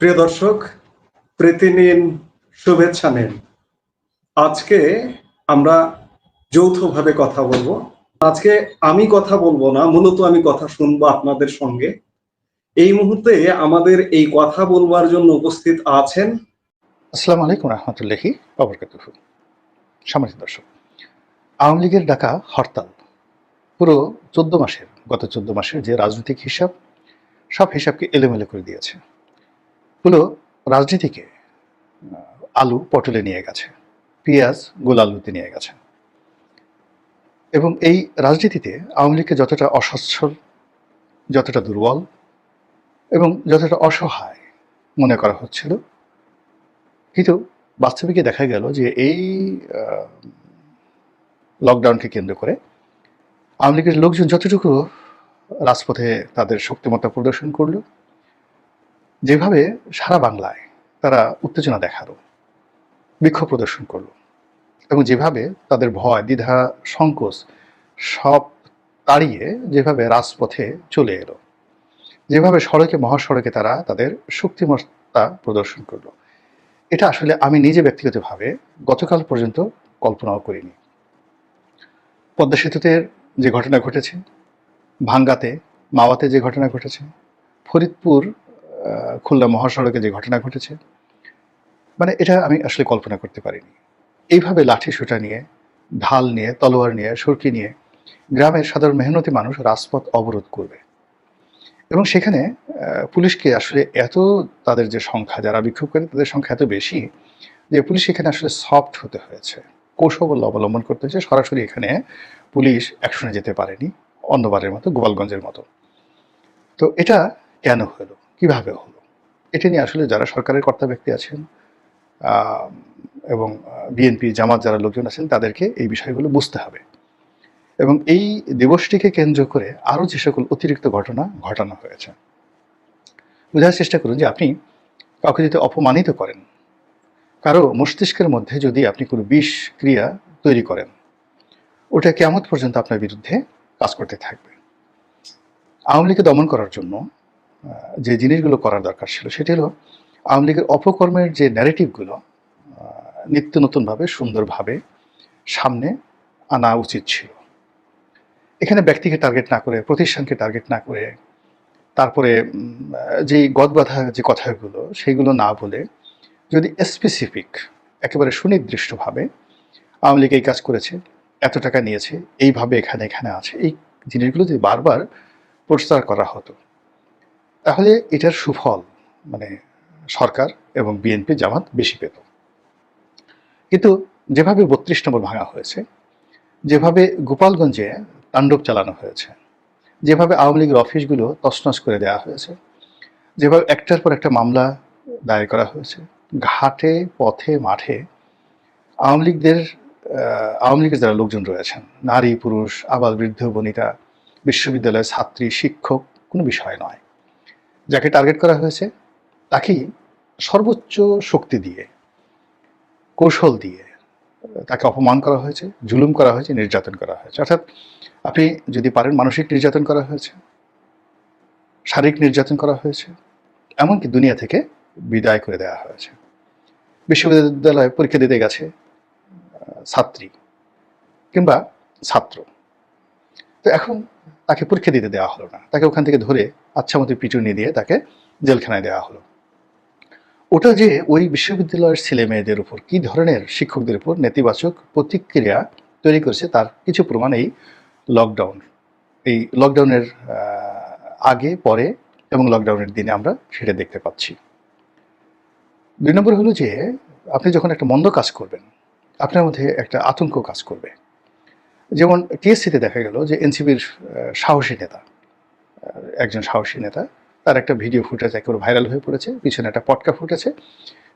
প্রিয় দর্শক প্রীতি নিন শুভেচ্ছা নিন। আজকে আমরা যৌথভাবে কথা বলব। আজকে আমি কথা বলব না, মূলত আমি কথা শুনব আপনাদের সঙ্গে। এই মুহূর্তে আমাদের এই কথা বলবার জন্য উপস্থিত আছেন আসসালামু আলাইকুম রহমতুল্লাহি অবরকাতুহ সম্মানিত দর্শক, আওয়ামী লীগের ডাকা হরতাল, পুরো চোদ্দ মাসের, গত চোদ্দ মাসের যে রাজনৈতিক হিসাব, সব হিসাবকে এলোমেলো করে দিয়েছে। পুরো রাজনীতিকে আলু পটলে নিয়ে গেছে, পেঁয়াজ, গোল আলুতে নিয়ে গেছে। এবং এই রাজনীতিতে আওয়ামী লীগকে যতটা অসচ্ছল, যতটা দুর্বল এবং যতটা অসহায় মনে করা হচ্ছিল, কিন্তু বাস্তবিকে দেখা গেল যে এই লকডাউনকে কেন্দ্র করে আওয়ামী লীগের লোকজন যতটুকু রাজপথে তাদের শক্তিমত্তা প্রদর্শন করল যেভাবে সারা বাংলায় তারা উত্তেজনা দেখাল, বিক্ষোভ প্রদর্শন করল, এবং যেভাবে তাদের ভয়, দ্বিধা, সংকোচ সব তাড়িয়ে যেভাবে রাজপথে চলে এলো, যেভাবে সড়কে, মহাসড়কে তারা তাদের শক্তিমত্তা প্রদর্শন করল, এটা আসলে আমি নিজে ব্যক্তিগতভাবে গতকাল পর্যন্ত কল্পনাও করিনি। পদ্মা সেতুতে যে ঘটনা ঘটেছে, ভাঙ্গাতে, মাওয়াতে যে ঘটনা ঘটেছে, ফরিদপুর খুলনা মহাসড়কে যে ঘটনা ঘটেছে মানে এটা আমি আসলে কল্পনা করতে পারিনি। এইভাবে লাঠি সুটা নিয়ে, ঢাল নিয়ে, তলোয়ার নিয়ে, সুরকি নিয়ে গ্রামের সাধারণ মেহনতি মানুষ রাজপথ অবরোধ করবে। এবং সেখানে পুলিশকে আসলে এত তাদের যে সংখ্যা, যারা বিক্ষোভ করে তাদের সংখ্যা এত বেশি যে পুলিশ এখানে আসলে সফট হতে হয়েছে। কৌশল অবলম্বন করতে হয়েছে। সরাসরি এখানে পুলিশ অ্যাকশনে যেতে পারেনি, অন্যবারের মতো গোপালগঞ্জের মতো। তো এটা কেন হলো? কীভাবে হলো? এটা নিয়ে আসলে যারা সরকারের কর্তা ব্যক্তি আছেন এবং বিএনপি জামাত যারা লোকজন আছেন, তাদেরকে এই বিষয়গুলো বুঝতে হবে। এবং এই দিবসটিকে কেন্দ্র করে আরও যে সকল অতিরিক্ত ঘটনা ঘটানো হয়েছে। বোঝার চেষ্টা করুন যে আপনি কাউকে যদি অপমানিত করেন, কারও মস্তিষ্কের মধ্যে যদি আপনি কোনো বিষ ক্রিয়া তৈরি করেন, ওটা কেমন পর্যন্ত আপনার বিরুদ্ধে কাজ করতে থাকবে। আওয়ামী লীগকে দমন করার জন্য যে জিনিসগুলো করার দরকার ছিল, সেটি হলো আওয়ামী লীগের অপকর্মের যে ন্যারেটিভগুলো নিত্য নতুনভাবে, সুন্দরভাবে সামনে আনা উচিত ছিল। এখানে ব্যক্তিকে টার্গেট না করে, প্রতিষ্ঠানকে টার্গেট না করে, তারপরে যে গদবাধা যে কথাগুলো সেইগুলো না বলে যদি স্পেসিফিক একেবারে সুনির্দিষ্টভাবে আওয়ামী লীগ এই কাজ করেছে, এত টাকা নিয়েছে, এইভাবে এখানে এখানে আছে, এই জিনিসগুলো যদি বারবার প্রচার করা হতো তাহলে এটার সুফল মানে সরকার এবং বিএনপি জামাত বেশি পেত। কিন্তু যেভাবে বত্রিশ নম্বর ভাঙা হয়েছে, যেভাবে গোপালগঞ্জে তাণ্ডব চালানো হয়েছে, যেভাবে আওয়ামী লীগের অফিসগুলো তছনছ করে দেওয়া হয়েছে, যেভাবে একটার পর একটা মামলা দায়ের করা হয়েছে, ঘাটে, পথে, মাঠে আওয়ামী লীগদের আওয়ামী লীগের যারা লোকজন রয়েছেন, নারী, পুরুষ, আবাল বৃদ্ধ, বনিতা, বিশ্ববিদ্যালয়ের ছাত্রী, শিক্ষক, কোনো বিষয় নয়। যাকে টার্গেট করা হয়েছে তাকেই সর্বোচ্চ শক্তি দিয়ে, কৌশল দিয়ে, তাকে অপমান করা হয়েছে, জুলুম করা হয়েছে, নির্যাতন করা হয়েছে। অর্থাৎ আপনি যদি পারেন মানসিক নির্যাতন করা হয়েছে, শারীরিক নির্যাতন করা হয়েছে, এমনকি দুনিয়া থেকে বিদায় করে দেওয়া হয়েছে। বিশ্ববিদ্যালয়ে পরীক্ষা দিতে গেছে ছাত্রী কিংবা ছাত্র। তো এখন তাকে পরীক্ষা দিতে দেওয়া হলো না। তাকে ওখান থেকে ধরে আচ্ছা মতো পিটুনি দিয়ে তাকে জেলখানায় দেওয়া হলো। ওটা যে ওই বিশ্ববিদ্যালয়ের ছেলে মেয়েদের উপর কি ধরনের শিক্ষকদের উপর নেতিবাচক প্রতিক্রিয়া তৈরি করেছে তার কিছু প্রমাণ এই লকডাউন এই লকডাউনের আগে, পরে এবং লকডাউনের দিনে আমরা সেটা দেখতে পাচ্ছি। দুই নম্বর হলো যে আপনি যখন একটা মন্দ কাজ করবেন, আপনার মধ্যে একটা আতঙ্ক কাজ করবে। যেমন টিএসসিতে দেখা গেল যে এনসিপির সাহসী নেতা একজন সাহসী নেতা, তার একটা ভিডিও ফুটেজ একেবারে ভাইরাল হয়ে পড়েছে, পিছনে একটা পটকা ফুটেছে।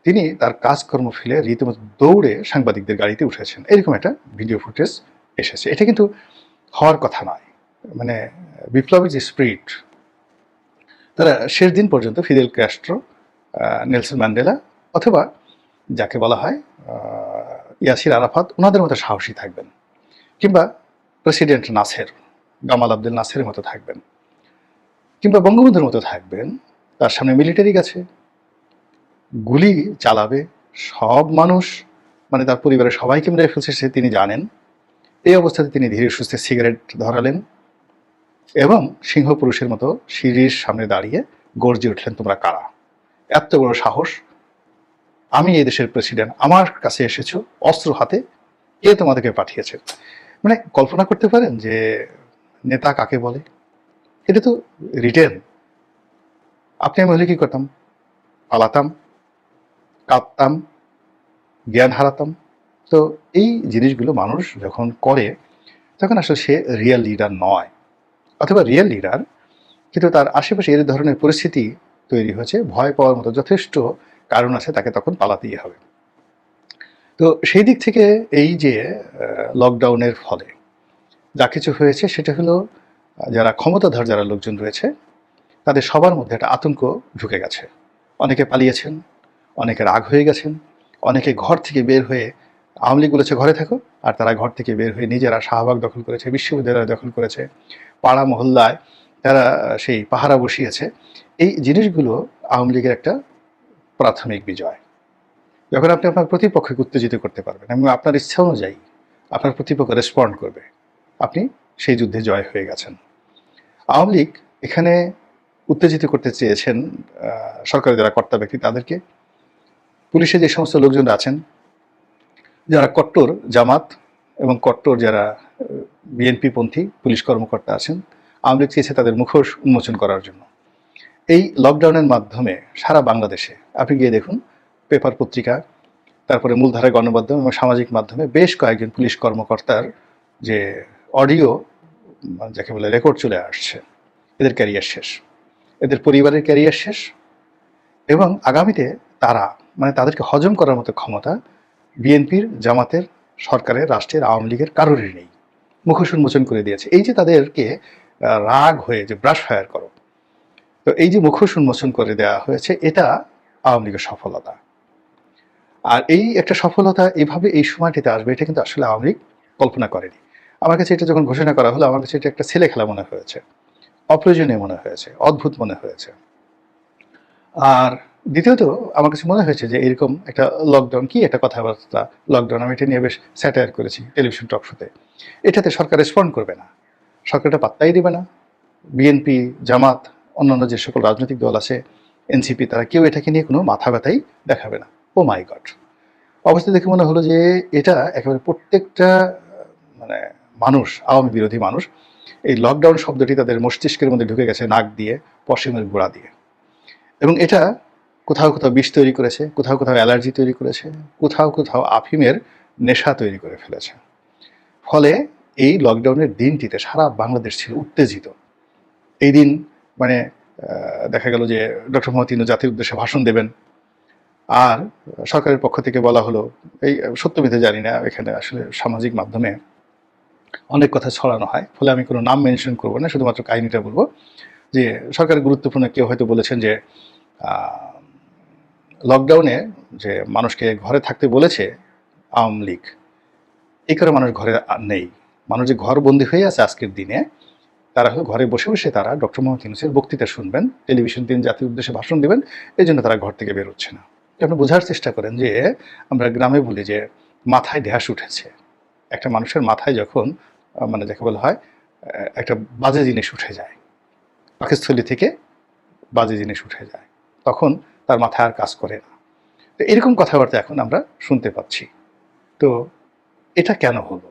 তিনি তার কাজকর্ম ফেলে রীতিমতো দৌড়ে সাংবাদিকদের গাড়িতে উঠেছেন। এরকম একটা ভিডিও ফুটেজ এসেছে। এটা কিন্তু হওয়ার কথা নয়। মানে বিপ্লবী যে স্পিরিট, তারা শেষ দিন পর্যন্ত ফিদেল ক্যাস্ট্রো নেলসন ম্যান্ডেলা অথবা যাকে বলা হয় ইয়াসির আরাফাত, ওনাদের মতো সাহসী থাকবেন। কিংবা president Nasser, Gamal Abdul Nasser মতো থাকবেন। কিংবা বঙ্গবন্ধুর মতো থাকবেন, তার সামনে মিলিটারি গেছে। গুলি চালাবে সব মানুষ মানে তার পরিবারের সবাইকে মেরে ফেলছে সে তিনি জানেন। এই অবস্থাতে তিনি ধীরে সুস্থে সিগারেট ধরালেন এবং সিংহ পুরুষের মতো সিঁড়ির সামনে দাঁড়িয়ে গর্জে উঠলেন, তোমরা কারা? এত বড় সাহস? আমি এই দেশের প্রেসিডেন্ট, আমার কাছে এসেছ, অস্ত্র হাতে কে তোমাদেরকে পাঠিয়েছে? মানে কল্পনা করতে পারেন যে নেতা কাকে বলে? এটা তো রিটেন। আপনি আমি হলে কি করতাম? পালাতাম, কাঁদতাম, জ্ঞান হারাতাম। তো এই জিনিসগুলো মানুষ যখন করে, তখন আসলে সে রিয়েল লিডার নয়, অথবা রিয়েল লিডার কিন্তু তার আশেপাশে এই ধরনের পরিস্থিতি তৈরি হয়েছে, ভয় পাওয়ার মতো যথেষ্ট কারণ আছে, তাকে তখন পালাতেই হবে। তো সেই দিক থেকে এই যে লকডাউনের ফলে যা কিছু হয়েছে সেটা হলো, যারা ক্ষমতাধর, যারা লোকজন রয়েছে, তাদের সবার মধ্যে একটা আতঙ্ক ঢুকে গেছে। অনেকে পালিয়েছেন, অনেকে রাগ হয়ে গেছেন, অনেকে ঘর থেকে বের হয়ে আওয়ামী লীগ বলেছে, ঘরে থাকো। আর তারা ঘর থেকে বের হয়ে নিজেরা শাহবাগ দখল করেছে, বিশ্ববিদ্যালয় দখল করেছে, পাড়া মহল্লায় তারা, সেই পাহারা বসিয়েছে। এই জিনিসগুলো আওয়ামী লীগের একটা প্রাথমিক বিজয়। যখন আপনি আপনার প্রতিপক্ষকে উত্তেজিত করতে পারবেন এবং আপনার ইচ্ছা অনুযায়ী আপনার প্রতিপক্ষ রেসপন্ড করবে, আপনি সেই যুদ্ধে জয় হয়ে গেছেন। আওয়ামী লীগ এখানে উত্তেজিত করতে চেয়েছেন সরকারের যারা কর্তা ব্যক্তি তাদেরকে। পুলিশে যে সমস্ত লোকজন আছেন, যারা কট্টর জামাত এবং কট্টর যারা বিএনপি পন্থী, পুলিশ কর্মকর্তা আছেন, আওয়ামী লীগ চেয়েছে তাদের মুখোশ উন্মোচন করার জন্য। এই লকডাউনের মাধ্যমে সারা বাংলাদেশে, আপনি গিয়ে দেখুন পেপার পত্রিকা, তারপরে মূলধারা গণমাধ্যম এবং সামাজিক মাধ্যমে বেশ কয়েকজন পুলিশ কর্মকর্তার যে অডিও যাকে বলে রেকর্ড চলে আসছে। এদের ক্যারিয়ার শেষ। এদের পরিবারের ক্যারিয়ার শেষ এবং আগামীতে তারা মানে তাদেরকে হজম করার মতো ক্ষমতা বিএনপির, জামাতের, সরকারের, রাষ্ট্রের, আওয়ামী লীগের কারোরই নেই। মুখোশ উন্মোচন করে দিয়েছে। এই যে তাদেরকে রাগ হয়ে যে ব্রাশ ফায়ার করো, তো এই যে মুখোশ উন্মোচন করে দেওয়া হয়েছে, এটা আওয়ামী লীগের সফলতা। আর এই একটা সফলতা এইভাবে এই সময়টিতে আসবে, এটা কিন্তু আসলে আওয়ামী কল্পনা করেনি। আমার কাছে এটা যখন ঘোষণা করা হলো, আমার কাছে এটা একটা ছেলে খেলা মনে হয়েছে। অপ্রয়োজনীয় মনে হয়েছে, অদ্ভুত মনে হয়েছে। আর দ্বিতীয়ত, আমার কাছে মনে হয়েছে যে এরকম একটা লকডাউন কি একটা কথাবার্তা লকডাউন আমি এটা নিয়ে বেশ স্যাটায়ার করেছি টেলিভিশন টক শোতে এটাতে সরকার রেসপন্ড করবে না। সরকারটা পাত্তাই দেবে না। বিএনপি জামাত, অন্যান্য যে সকল রাজনৈতিক দল আছে এনসিপি তারা কেউ এটাকে নিয়ে কোনো মাথা ব্যথাই দেখাবে না। ও মাই গড অবস্থা দেখে মনে হলো যে এটা একেবারে প্রত্যেকটা মানে মানুষ, আওয়ামী বিরোধী মানুষ, এই লকডাউন শব্দটি তাদের মস্তিষ্কের মধ্যে ঢুকে গেছে নাক দিয়ে পশ্চিমের গোড়া দিয়ে। এবং এটা কোথাও কোথাও বিষ তৈরি করেছে, কোথাও কোথাও অ্যালার্জি তৈরি করেছে, কোথাও কোথাও আফিমের নেশা তৈরি করে ফেলেছে। ফলে এই লকডাউনের দিনটিতে সারা বাংলাদেশ ছিল উত্তেজিত। এই দিন মানে দেখা গেল যে ডক্টর মোহাম্মদ জাতির উদ্দেশ্যে ভাষণ দেবেন আর সরকারের পক্ষ থেকে বলা হলো, এই সত্যবিধে জানি না এখানে আসলে সামাজিক মাধ্যমে অনেক কথা ছড়ানো হয়, ফলে আমি কোনো নাম মেনশন করব না, শুধুমাত্র কাহিনীটা বলব যে সরকারের গুরুত্বপূর্ণ কেউ হয়তো বলেছেন যে লকডাউনে যে মানুষকে ঘরে থাকতে বলেছে আওয়ামী লীগ এই কারণে মানুষ ঘরে নেই। মানুষ যে ঘর বন্দী হয়ে আছে আজকের দিনে, তারা হলো ঘরে বসে বসে তারা ডক্টর মোহাম্মদ ইউনুসের বক্তৃতা শুনবেন, টেলিভিশন দিন জাতির উদ্দেশ্যে ভাষণ দেবেন এই জন্য তারা ঘর থেকে বেরোচ্ছে না। আপনি বোঝার চেষ্টা করেন যে আমরা গ্রামে বলি যে মাথায় ঢ্যাস উঠেছে। একটা মানুষের মাথায় যখন মানে যাকে বলা হয় একটা বাজে জিনিস উঠে যায়, পাকিস্থলী থেকে বাজে জিনিস উঠে যায়, তখন তার মাথায় আর কাজ করে না। তো এরকম কথাবার্তা এখন আমরা শুনতে পাচ্ছি। তো এটা কেন হলো?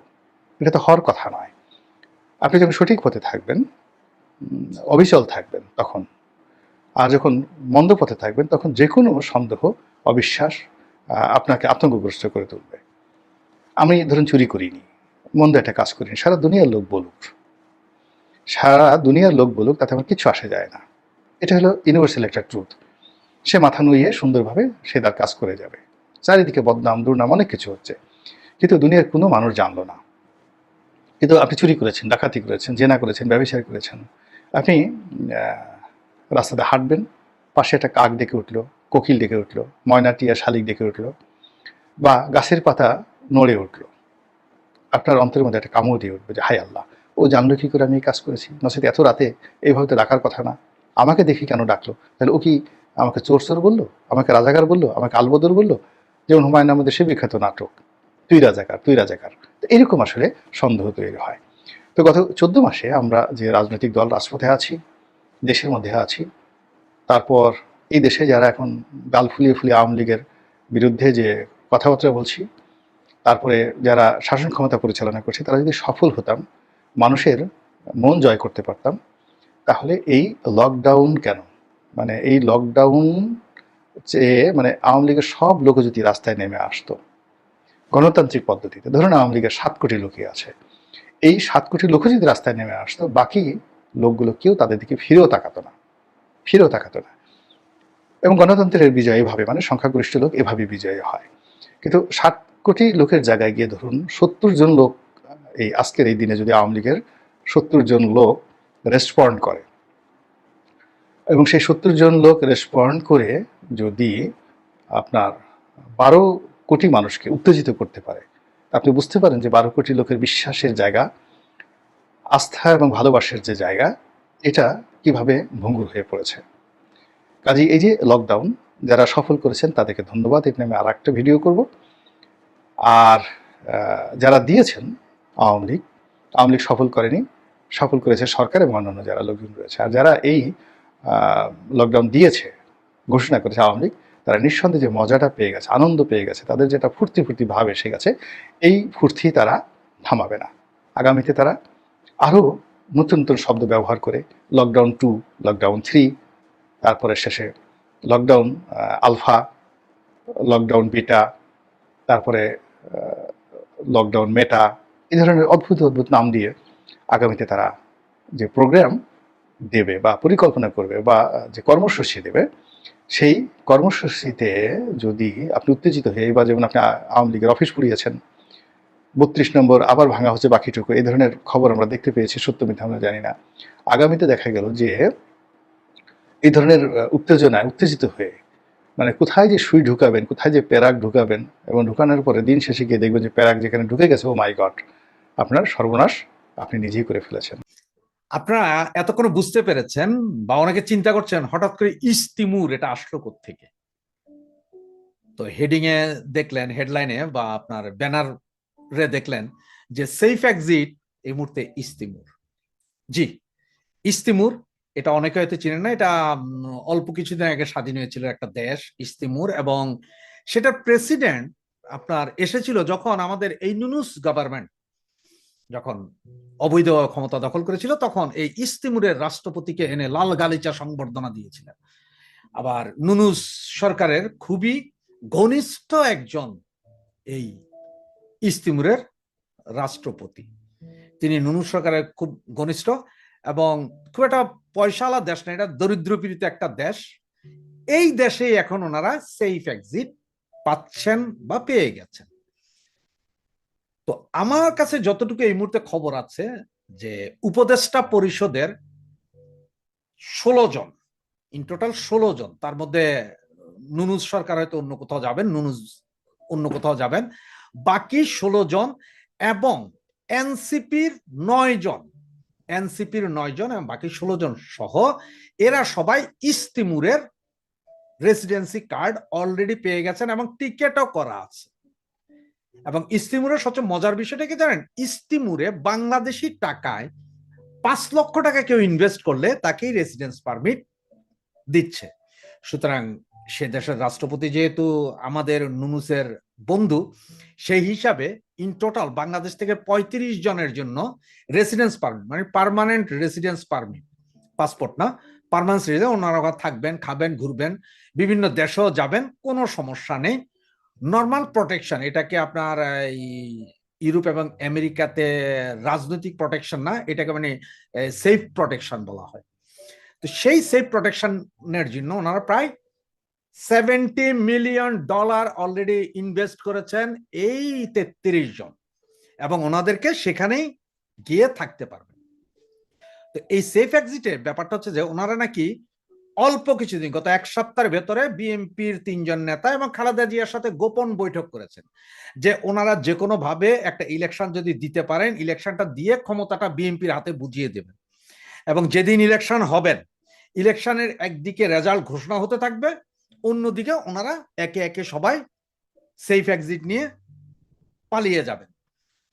এটা তো হওয়ার কথা নয়। আপনি যখন সঠিক পথে থাকবেন অবিচল থাকবেন তখন। আর যখন মন্দ পথে থাকবেন, তখন যে কোনো সন্দেহ, অবিশ্বাস আপনাকে আতঙ্কগ্রস্ত করে তুলবে। আমি ধরুন চুরি করিনি, মন্দ একটা কাজ করিনি, সারা দুনিয়ার লোক বলুক। সারা দুনিয়ার লোক বলুক, তাতে আমার কিছু আসে যায় না। এটা হলো ইউনিভার্সাল একটা ট্রুথ সে মাথা নুইয়ে সুন্দরভাবে সে তার কাজ করে যাবে। চারিদিকে বদনাম, দুর্নাম অনেক কিছু হচ্ছে। কিন্তু দুনিয়ার কোনো মানুষ জানলো না। কিন্তু আপনি চুরি করেছেন, ডাকাতি করেছেন, জেনা করেছেন ব্যবসায় করেছেন। আপনি রাস্তাতে হাঁটবেন, পাশে একটা কাক ডেকে উঠল, কোকিল ডেকে উঠল, ময়না, টিয়া, শালিক ডেকে উঠল বা গাছের পাতা নড়ে উঠল। আপনার অন্তরের মধ্যে একটা কামড় দিয়ে উঠবে যে হাই আল্লাহ, ও জানলো কী করে আমি এই কাজ করেছি? নচেত এত রাতে এইভাবে তো ডাকার কথা না। আমাকে দেখি কেন ডাকলো? তাহলে ও কি আমাকে চোর চোর বলল? আমাকে রাজাকার বলল? আমাকে আলবদর বলল? যেমন হুমায়ুন আহমেদের সে বিখ্যাত নাটক, তুই রাজাকার তুই রাজাকার। তো এরকম আসলে সন্দেহ তৈরি হয়। তো গত চোদ্দ মাসে আমরা যে রাজনৈতিক দল রাজপথে আছি দেশের মধ্যে আছি। তারপর এই দেশে যারা এখন গাল ফুলিয়ে ফুলিয়ে আওয়ামী লীগের বিরুদ্ধে যে কথাবার্তা বলছি, তারপরে যারা শাসন ক্ষমতা পরিচালনা করছে, তারা যদি সফল হতাম, মানুষের মন জয় করতে পারতাম, তাহলে এই লকডাউন কেন? মানে এই লকডাউন চেয়ে মানে আওয়ামী লীগের সব লোক যদি রাস্তায় নেমে আসতো। গণতান্ত্রিক পদ্ধতিতে। ধরুন আওয়ামী লীগের সাত কোটি লোকই আছে। এই সাত কোটি লোক যদি রাস্তায় নেমে আসতো। বাকি লোকগুলো কেউ তাদের দিকে ফিরেও তাকাতো না, ফিরেও তাকাতো না। এবং গণতন্ত্রের বিজয় এভাবে মানে সংখ্যাগরিষ্ঠ লোক এভাবে বিজয়ী হয়। কিন্তু সাত কোটি লোকের জায়গায় গিয়ে ধরুন সত্তর জন লোক, এই আজকের এই দিনে যদি আওয়ামী লীগের সত্তর জন লোক রেসপন্ড করে, এবং সেই সত্তর জন লোক রেসপন্ড করে যদি আপনার বারো কোটি মানুষকে উত্তেজিত করতে পারে, আপনি বুঝতে পারেন যে বারো কোটি লোকের বিশ্বাসের জায়গা আস্থা এবং ভালোবাসার যে জায়গা, এটা কীভাবে ভঙ্গুর হয়ে পড়েছে। কাজে এই যে লকডাউন যারা সফল করেছেন তাদেরকে ধন্যবাদ। এটা আমি আর একটা ভিডিও করব। আর যারা দিয়েছেন আওয়ামী লীগ আওয়ামী লীগ সফল করেনি, সফল করেছে সরকার এবং অন্যান্য যারা লোকজন রয়েছে। আর যারা এই লকডাউন দিয়েছে, ঘোষণা করেছে আওয়ামী লীগ, তারা নিঃসন্দেহে যে মজাটা পেয়ে গেছে, আনন্দ পেয়ে গেছে, তাদের যেটা ফুর্তি ফুর্তি ভাব এসে গেছে, এই ফুর্তি তারা থামাবে না। আগামীতে তারা আরও নতুন নতুন শব্দ ব্যবহার করে লকডাউন টু লকডাউন থ্রি তারপরে শেষে লকডাউন আলফা লকডাউন বিটা তারপরে লকডাউন মেটা এই ধরনের অদ্ভুত অদ্ভুত নাম দিয়ে আগামীতে তারা যে প্রোগ্রাম দেবে বা পরিকল্পনা করবে বা যে কর্মসূচি দেবে, সেই কর্মসূচিতে যদি আপনি উত্তেজিত হয়ে বা যেমন আপনি আওয়ামী লীগের অফিস পুড়িয়েছেন বত্রিশ নম্বর, আবার ভাঙা হচ্ছে বাকিটুকু। এই ধরনের খবর আমরা দেখতে পেয়েছি, সত্য মিথ্যা আমরা জানি না। আগামীতে দেখা গেল যে এই ধরনের উত্তেজনায় উত্তেজিত হয়ে মানে কোথায় যে সুই ঢুকাবেন, কোথায় যে প্যারাক ঢুকাবেন, এবং ঢুকানোর পরে দিন শেষে গিয়ে দেখবেন যে প্যারাক যেখানে ঢুকে গেছে, ও মাই গড, আপনার সর্বনাশ আপনি নিজেই করে ফেলেছেন। আপনারা এতক্ষণ বুঝতে পেরেছেন বা অনেকে চিন্তা করছেন, হঠাৎ করে ইস্তিমুর এটা আসলো থেকে তো হেডিং এ দেখলেন হেডলাইনে বা আপনার ব্যানার রে দেখলেন যে সেফ এক্সিট এই মুহূর্তে ইস্তিমুর। জি, ইস্তিমুর, এটা অনেকে হয়তো চিনেন না, এটা অল্প কিছুদিন আগে স্বাধীন হয়েছিল একটা দেশ, ইস্তিমুর, এবং সেটার প্রেসিডেন্ট আপনার এসেছিল যখন আমাদের এই নুনুস গভর্নমেন্ট যখন অবৈধ ক্ষমতা দখল করেছিল, তখন এই ইস্তিমুরের রাষ্ট্রপতিকে এনে লাল গালিচা সংবর্ধনা দিয়েছিলেন। আবার নুনুস সরকারের খুবই ঘনিষ্ঠ একজন এই ইস্তিমুরের রাষ্ট্রপতি। তিনি নুনুস সরকারের খুব ঘনিষ্ঠ এবং খুব একটা পয়সাওয়ালা দেশ না, এটা দরিদ্র পীড়িত একটা দেশ। এই দেশে এখন ওনারা সেফ এক্সিট পাচ্ছেন বা পেয়ে গেছেন। তো আমার কাছে যতটুকু এই মুহূর্তে খবর আছে যে উপদেষ্টা পরিষদের ষোলো জন ইন টোটাল ষোলো জন, তার মধ্যে নুনুজ সরকার হয়তো অন্য কোথাও যাবেন, নুনুজ অন্য কোথাও যাবেন। বাকি ষোলো জন এবং এনসিপির নয় জন। এনসিপির নয় জন এবং বাকি ষোলো জন সহ এরা সবাই ইস্তিমুরের রেসিডেন্সি কার্ড অলরেডি পেয়ে গেছেন এবং টিকেটও করা আছে। এবং ইস্তিমুরের সবচেয়ে মজার বিষয়টা কি জানেন? ইস্তিমুরে বাংলাদেশি টাকায় পাঁচ লক্ষ টাকা কেউ ইনভেস্ট করলে তাকেই রেসিডেন্স পারমিট দিচ্ছে। সুতরাং সে দেশের রাষ্ট্রপতি যেহেতু আমাদের নুনুসের বন্ধু, সেই হিসাবে ইন টোটাল বাংলাদেশ থেকে পঁয়ত্রিশ জনের জন্য রেসিডেন্স পারমিট মানে পার্মানেন্ট রেসিডেন্স পারমিট পাসপোর্ট না পারমানেন্ট ওনারা থাকবেন, খাবেন, ঘুরবেন, বিভিন্ন দেশেও যাবেন, কোনো সমস্যা নেই। নর্মাল প্রোটেকশন এটাকে আপনার এই ইউরোপ এবং আমেরিকাতে রাজনৈতিক প্রোটেকশন না, এটাকে মানে সেফ প্রোটেকশন বলা হয়। তো সেই সেফ প্রোটেকশনের জন্য ওনারা প্রায় seventy million dollar already invest করেছেন এই তেত্রিশ জন। এবং ওনাদেরকে সেখানেই গিয়ে থাকতে পারবেন। তো এই সেফ এক্সিটের ব্যাপারটা হচ্ছে যে ওনারা নাকি অল্প কিছুদিন, গত এক সপ্তাহের ভেতরে বিএনপির তিনজন নেতা এবং খালেদা জিয়ার সাথে গোপন বৈঠক করেছেন যে ওনারা যে কোনো ভাবে একটা ইলেকশন যদি দিতে পারেন ইলেকশনটা দিয়ে ক্ষমতাটা বিএনপির হাতে বুঝিয়ে দেবেন। এবং যেদিন ইলেকশন হবেন ইলেকশনের একদিকে রেজাল্ট ঘোষণা হতে থাকবে অন্যদিকে ওনারা একে একে সবাই সেফ এক্সিট নিয়ে পালিয়ে যাবেন।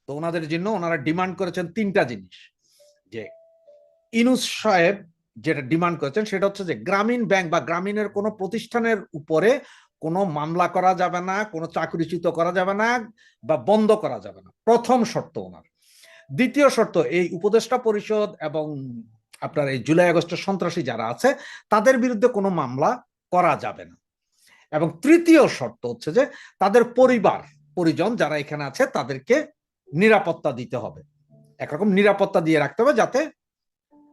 তো ওনাদের জন্য ওনারা ডিমান্ড করেছেন তিনটা জিনিস। যে ইনুস সাহেব যেটা ডিমান্ড করেছেন সেটা হচ্ছে যে গ্রামীণ ব্যাংক বা গ্রামীণের কোনো প্রতিষ্ঠানের উপরে কোনো মামলা করা যাবে না, কোনো চাকরিচ্যুত করা যাবে না বা বন্ধ করা যাবে না। প্রথম শর্ত ওনার। দ্বিতীয় শর্ত, এই উপদেষ্টা পরিষদ এবং আপনার এই জুলাই আগস্টের সন্ত্রাসী যারা আছে, তাদের বিরুদ্ধে কোনো মামলা করা যাবে না। এবং তৃতীয় শর্ত হচ্ছে যে তাদের পরিবার, পরিজন যারা এখানে আছে তাদেরকে নিরাপত্তা দিতে হবে। একরকম নিরাপত্তা দিয়ে রাখতে হবে যাতে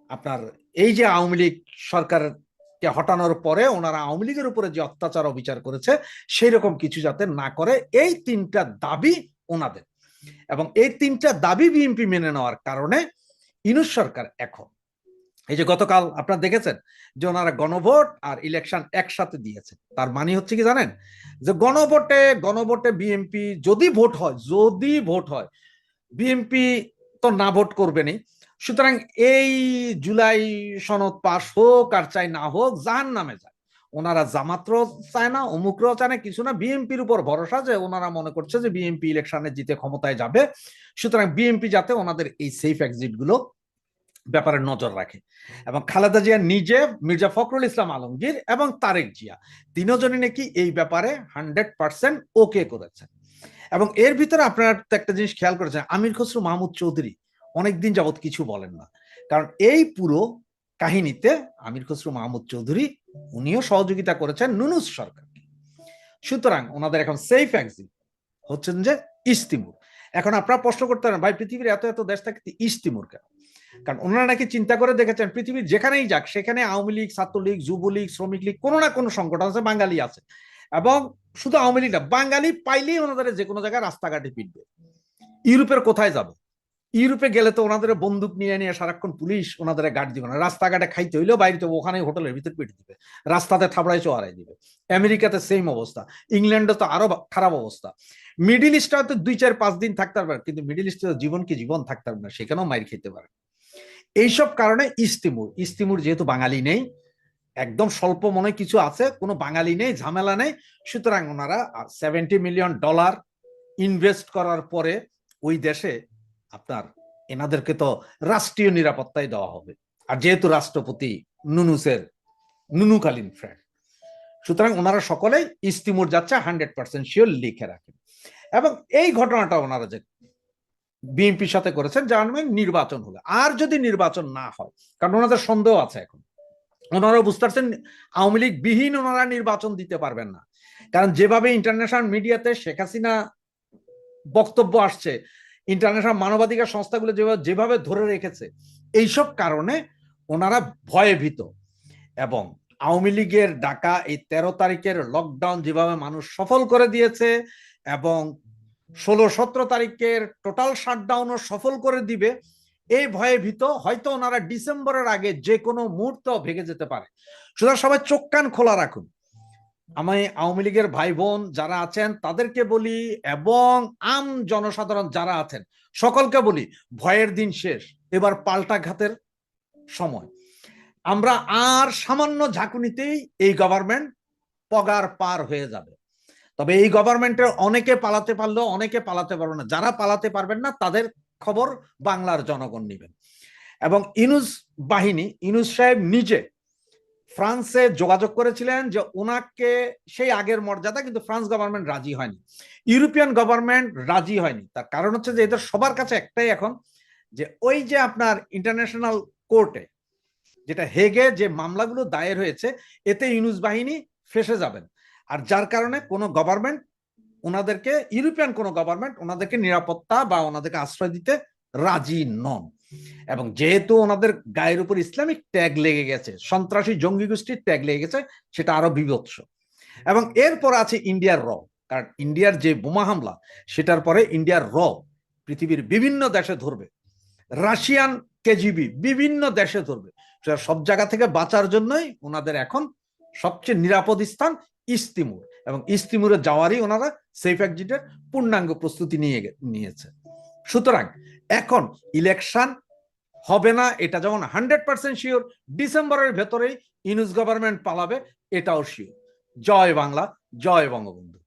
আপনার এই যে আওয়ামী লীগ সরকারকে হটানোর পরে ওনারা আওয়ামী লীগের উপরে যে অত্যাচার, অবিচার করেছে সেই রকম কিছু যাতে না করে, এই তিনটা দাবি ওনাদের। এবং এই তিনটা দাবি বিএনপি মেনে নেওয়ার কারণে ইনুস সরকার এখন এই যে গতকাল আপনারা দেখেছেন যে ওনারা গণভোট আর ইলেকশন একসাথে দিয়েছে তার মানে হচ্ছে কি জানেন? যে গণভোটে গণভোটে বিএনপি যদি ভোট হয়, যদি ভোট হয়, বিএনপি তো না ভোট করবেনই। সুতরাং এই জুলাই সনদ পাশ হোক আর চাই না হোক, জাহান নামে যায়। ওনারা জামাত্র চায় না অমুক্র চায় না, কিছু না। বিএনপির উপর ভরসা যে ওনারা মনে করছে যে বিএনপি ইলেকশনে জিতে ক্ষমতায় যাবে। সুতরাং বিএনপি যাতে ওনাদের এই সেফ এক্সিটগুলো ব্যাপারে নজর রাখে। এবং খালেদা জিয়া নিজে মির্জা ফখরুল ইসলাম আলমগীর এবং তারেক জিয়া, তিনজনই নাকি এই ব্যাপারে হান্ড্রেড পার্সেন্ট ওকে করেছেন। এবং এর ভিতরে আপনারা একটা জিনিস খেয়াল করেছেন, আমির খসরু মাহমুদ চৌধুরী অনেকদিন যাবৎ কিছু বলেন না। কারণ এই পুরো কাহিনীতে আমির খসরু মাহমুদ চৌধুরী উনিও সহযোগিতা করেছেন নুনুস সরকারকে। সুতরাং ওনাদের এখন সেফ এক্সিট হচ্ছেন যে ইস্তিমুর। এখন আপনারা প্রশ্ন করতে পারেন, ভাই, পৃথিবীর এত এত দেশ থাকে ইস্তিমুর কেন? কারণ ওনারা নাকি চিন্তা করে দেখেছেন, পৃথিবীর যেখানেই যাক, সেখানে আওয়ামী লীগ, ছাত্রলীগ, যুবলীগ, শ্রমিক লীগ, কোনো না কোনো সংগঠন আছে, বাঙালি আছে। এবং শুধু আওয়ামী লীগ না, বাঙালি পাইলেই ওনাদের যে কোনো জায়গায় রাস্তাঘাটে পিটবে। ইউরোপের কোথায় যাব? ইউরোপে গেলে তো ওনাদের বন্দুক নিয়ে নিয়ে সারাক্ষণ পুলিশ ওনাদের গাড়ি দিবে না। রাস্তাঘাটে খাইতে হইলেও বাইরে ওখানে হোটেলের ভিতর পেটে দিবে। রাস্তাতে থাবড়াই চোয়ারাই দিবে। আমেরিকাতে সেম অবস্থা। ইংল্যান্ডে তো আরও খারাপ অবস্থা। মিডিল ইস্টে হয়তো দুই চার পাঁচ দিন থাকতে পারবে, কিন্তু মিডিল ইস্টে জীবন কি জীবন থাকতে পারবে না, সেখানেও মাইর খেতে পারে। এইসব কারণে ইস্তিমুর। ইস্তিমুর যেহেতু বাঙালি নেই, একদম স্বল্প মনে কিছু আছে, কোনো বাঙালি নেই, ঝামেলা নেই। সুতরাং ওনারা সেভেন্টি মিলিয়ন ডলার ইনভেস্ট করার পরে ওই দেশে আপনার এনাদেরকে তো রাষ্ট্রীয় নিরাপত্তায় দেওয়া হবে। আর যেহেতু রাষ্ট্রপতি নুনুসের নুনুকালীন ফ্রেন্ড সুতরাং ওনারা সকলেই ইস্তিমুর যাচ্ছে হান্ড্রেড পার্সেন্ট শিওর লিখে রাখেন। এবং এই ঘটনাটা ওনারা যে বিএনপির সাথে করেছেন নামে নির্বাচন হলো। আর যদি নির্বাচন না হয়, কারণ ওনাদের সন্দেহ আছে এখন। ওনারা বুঝতে পারছেন, আওয়ামী লীগ বিহীন ওনারা নির্বাচন দিতে পারবেন না। কারণ যেভাবে ইন্টারন্যাশনাল মিডিয়াতে শেখ হাসিনা বক্তব্য আসছে ইন্টারন্যাশনাল মানবাধিকার সংস্থাগুলো যেভাবে যেভাবে ধরে রেখেছে, এইসব কারণে ওনারা ভয়ে ভীত। এবং আওয়ামী লীগের ডাকা এই তেরো তারিখের লকডাউন যেভাবে মানুষ সফল করে দিয়েছে, এবং ষোলো সতেরো তারিখের টোটাল শাটডাউনও সফল করে দিবে। এই ভয়ে ভীত, হয়তো ওনারা ডিসেম্বরের আগে যে কোনো মুহূর্ত ভেঙে যেতে পারে। সুতরাং সবাই চোখ কান খোলা রাখুন। আমি আওয়ামী লীগের ভাই বোন যারা আছেন, তাদেরকে বলি এবং আম জনসাধারণ যারা আছেন, সকলকে বলি ভয়ের দিন শেষ, এবার পাল্টা ঘাতের সময়। আমরা আর সামান্য ঝাঁকুনিতেই এই গভর্নমেন্ট পগার পার হয়ে যাবে। তবে এই গভর্নমেন্টের অনেকে পালাতে পারলেও অনেকে পালাতে পারবে না। যারা পালাতে পারবেন না, তাদের খবর বাংলার জনগণ নেবেন। এবং ইনুস বাহিনী, ইনুস সাহেব নিজে ফ্রান্সে যোগাযোগ করেছিলেন যে ওনাকে সেই আগের মর্যাদা, কিন্তু ফ্রান্স গভর্নমেন্ট রাজি হয়নি। ইউরোপিয়ান গভর্নমেন্ট রাজি হয়নি। তার কারণ হচ্ছে যে এদের সবার কাছে একটাই এখন, যে ওই যে আপনার ইন্টারন্যাশনাল কোর্টে যেটা হেগে যে মামলাগুলো দায়ের হয়েছে, এতে ইউনুস বাহিনী ফেসে যাবেন। আর যার কারণে কোনো গভর্নমেন্ট ওনাদেরকে ইউরোপিয়ান কোনো গভর্নমেন্ট ওনাদেরকে নিরাপত্তা বা ওনাদেরকে আশ্রয় দিতে রাজি নন। এবং যেহেতু ওনাদের গায়ের উপর ইসলামিক ট্যাগ লেগে গেছে, সন্ত্রাসী জঙ্গি গোষ্ঠীর ট্যাগ লেগে গেছে, সেটা আরও বিভৎস। এবং এরপর আছে ইন্ডিয়ার র, কারণ ইন্ডিয়ার যে বোমা হামলা, সেটার পরে ইন্ডিয়ার র পৃথিবীর বিভিন্ন দেশে ধরবে। রাশিয়ান কেজিবি বিভিন্ন দেশে ধরবে। সব জায়গা থেকে বাঁচার জন্যই ওনাদের এখন সবচেয়ে নিরাপদ স্থান ইস্তিমুর। এবং ইস্তিমুরে যাওয়ারই ওনারা সেফ এক্সিটের পূর্ণাঙ্গ প্রস্তুতি নিয়ে নিয়েছে। সুতরাং এখন ইলেকশন হবে না, এটা যেমন হান্ড্রেড পার্সেন্ট শিওর ডিসেম্বরের ভেতরেই ইউনুস গভর্নমেন্ট পালাবে, এটাও শিওর জয় বাংলা, জয় বঙ্গবন্ধু।